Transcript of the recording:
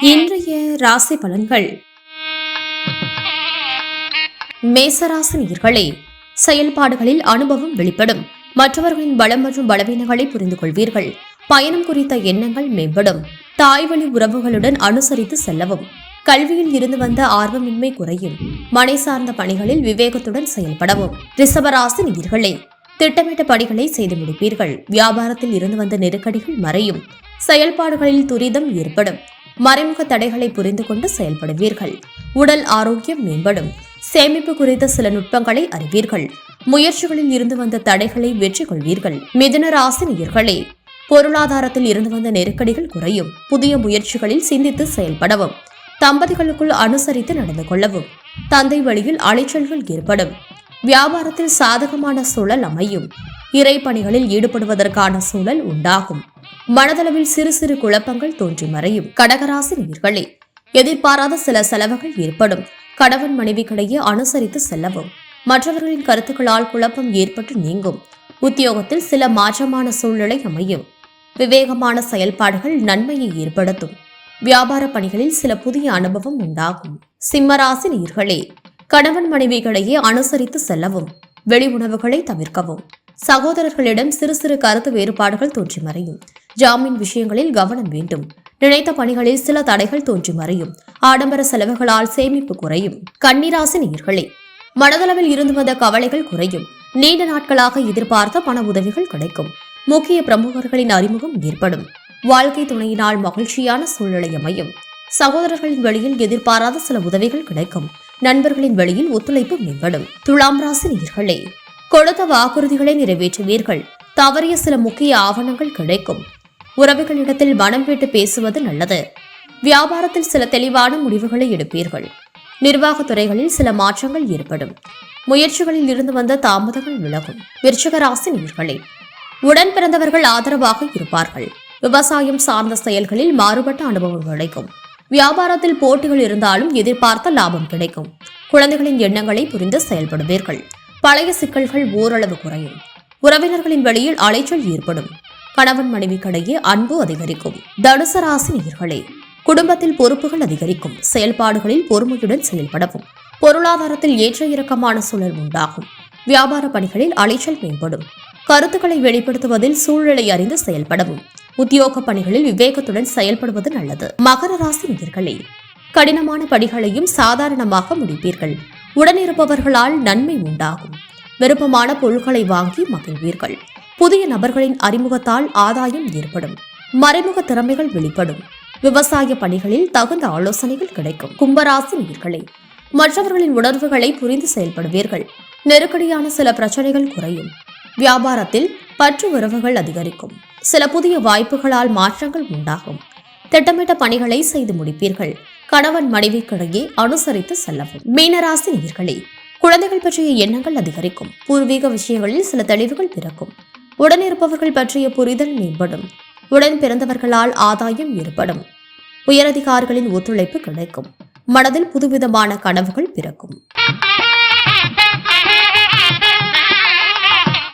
இன்றைய ராசி பலன்கள். மேசராசி நேயர்களே செயல்பாடுகளில் அனுபவம் வெளிப்படும். மற்றவர்களின் பலம் மற்றும் பலவீனங்களை புரிந்து கொள்வீர்கள் பயணம் குறித்த எண்ணங்கள் மேம்படும். தாய்வழி உறவுகளுடன் அனுசரித்து செல்லவும். கல்வியில் இருந்து வந்த ஆர்வமின்மை குறையும். மனை சார்ந்த பணிகளில் விவேகத்துடன் செயல்படவும். ரிஷபராசி நேயர்களே திட்டமிட்ட பணிகளை செய்து முடிப்பீர்கள். வியாபாரத்தில் இருந்து வந்த நெருக்கடிகள் மறையும். செயல்பாடுகளில் துரிதம் ஏற்படும். மறைமுக தடைகளை புரிந்து கொண்டு செயல்படுவீர்கள். உடல் ஆரோக்கியம் மேம்படும். சேமிப்பு குறித்த சில நுட்பங்களை அறிவீர்கள். முயற்சிகளில் இருந்து வந்த தடைகளை வெற்றி கொள்வீர்கள். மிதுன ராசினியர்களே பொருளாதாரத்தில் இருந்து வந்த நெருக்கடிகள் குறையும். புதிய முயற்சிகளில் சிந்தித்து செயல்படவும். தம்பதிகளுக்குள் அனுசரித்து நடந்து கொள்ளவும். தந்தை வழியில் அலைச்சல்கள் ஏற்படும். வியாபாரத்தில் சாதகமான சூழல் அமையும். இறைப்பணிகளில் ஈடுபடுவதற்கான சூழல் உண்டாகும். மனதளவில் சிறு சிறு குழப்பங்கள் தோன்றி மறையும். கடகராசி நீர்களே எதிர்பாராத சில செலவுகள் ஏற்படும். கணவன் மனைவிக்கிடையே அனுசரித்து செல்லவும். மற்றவர்களின் கருத்துக்களால் குழப்பம் ஏற்பட்டு நீங்கும். உத்தியோகத்தில் சில மாற்றமான சூழ்நிலை அமையும். விவேகமான செயல்பாடுகள் நன்மையை ஏற்படுத்தும். வியாபார பணிகளில் சில புதிய அனுபவம் உண்டாகும். சிம்மராசி நீர்களே கணவன் மனைவிகளையே அனுசரித்து செல்லவும். வெளி உணவுகளை தவிர்க்கவும். சகோதரர்களிடம் சிறு சிறு கருத்து வேறுபாடுகள் தோன்றி மறையும். ஜாமீன் விஷயங்களில் கவனம் வேண்டும். நினைத்த பணிகளில் சில தடைகள் தோன்றி மறையும். ஆடம்பர செலவுகளால் சேமிப்பு குறையும். கண்ணீராசி நீர்களே மனதளவில் இருந்து வந்த கவலைகள் குறையும். நீண்ட நாட்களாக எதிர்பார்த்த பண உதவிகள் கிடைக்கும். முக்கிய பிரமுகர்களின் அறிமுகம் ஏற்படும். வாழ்க்கை துணையினால் மகிழ்ச்சியான சூழ்நிலை அமையும். சகோதரர்களின் வழியில் எதிர்பாராத சில உதவிகள் கிடைக்கும். நண்பர்களின் வழியில் ஒத்துழைப்பு மேம்படும். துலாம் ராசி நீர்களே கொடுத்த வாக்குறுதிகளை நிறைவேற்றுவீர்கள். தவறிய சில முக்கிய ஆவணங்கள் கிடைக்கும். உறவுகளிடத்தில் மனம் விட்டு பேசுவது நல்லது. வியாபாரத்தில் சில தெளிவான முடிவுகளை எடுப்பீர்கள். நிர்வாகத் துறைகளில் சில மாற்றங்கள் ஏற்படும். முயற்சிகளில் இருந்து வந்த தாமதங்கள் விலகும். விருச்சகராசி ராசி உடன் பிறந்தவர்கள் ஆதரவாக இருப்பார்கள். விவசாயம் சார்ந்த செயல்களில் மாறுபட்ட அனுபவம் கிடைக்கும். வியாபாரத்தில் போட்டிகள் இருந்தாலும் எதிர்பார்த்த லாபம் கிடைக்கும். குழந்தைகளின் எண்ணங்களை புரிந்து செயல்படுவீர்கள். பழைய சிக்கல்கள் ஓரளவு குறையும். உறவினர்களின் வழியில் அலைச்சல் ஏற்படும். கணவன் மனைவிக்கிடையே அன்பு அதிகரிக்கும். தனுசு ராசி குடும்பத்தில் பொறுப்புகள் அதிகரிக்கும். செயல்பாடுகளில் பொறுமையுடன் செயல்படவும். பொருளாதாரத்தில் ஏற்ற இறக்கமான சூழல் உண்டாகும். வியாபார பணிகளில் அலைச்சல் மேம்படும். கருத்துக்களை வெளிப்படுத்துவதில் சூழ்நிலை அறிந்து செயல்படவும். உத்தியோக பணிகளில் விவேகத்துடன் செயல்படுவது நல்லது. மகர ராசி நேர்களே கடினமான பணிகளையும் சாதாரணமாக முடிப்பீர்கள். உடனிருப்பவர்களால் நன்மை உண்டாகும். விருப்பமான பொருட்களை வாங்கி மகிழ்வீர்கள். புதிய நபர்களின் அறிமுகத்தால் ஆதாயம் ஏற்படும். மறைமுக திறமைகள் வெளிப்படும். விவசாய பணிகளில் தகுந்த ஆலோசனைகள் கிடைக்கும். கும்பராசி நீர்களே மற்றவர்களின் உணர்வுகளை புரிந்து செயல்படுவீர்கள். நெருக்கடியான சில பிரச்சனைகள் குறையும். வியாபாரத்தில் பற்று உறவுகள் அதிகரிக்கும். சில புதிய வாய்ப்புகளால் மாற்றங்கள் உண்டாகும். திட்டமிட்ட பணிகளை செய்து முடிப்பீர்கள். கணவன் மனைவிக்கிடையே அனுசரித்து செல்லவும். மீனராசி நேயர்களே குழந்தைகள் பற்றிய எண்ணங்கள் அதிகரிக்கும். பூர்வீக விஷயங்களில் சில தெளிவுகள் பிறக்கும். உடனிருப்பவர்கள் பற்றிய புரிதல் மேம்படும். உடன் பிறந்தவர்களால் ஆதாயம் ஏற்படும். உயரதிகாரிகளின் ஒத்துழைப்பு கிடைக்கும். மனதில் புதுவிதமான கனவுகள் பிறக்கும்.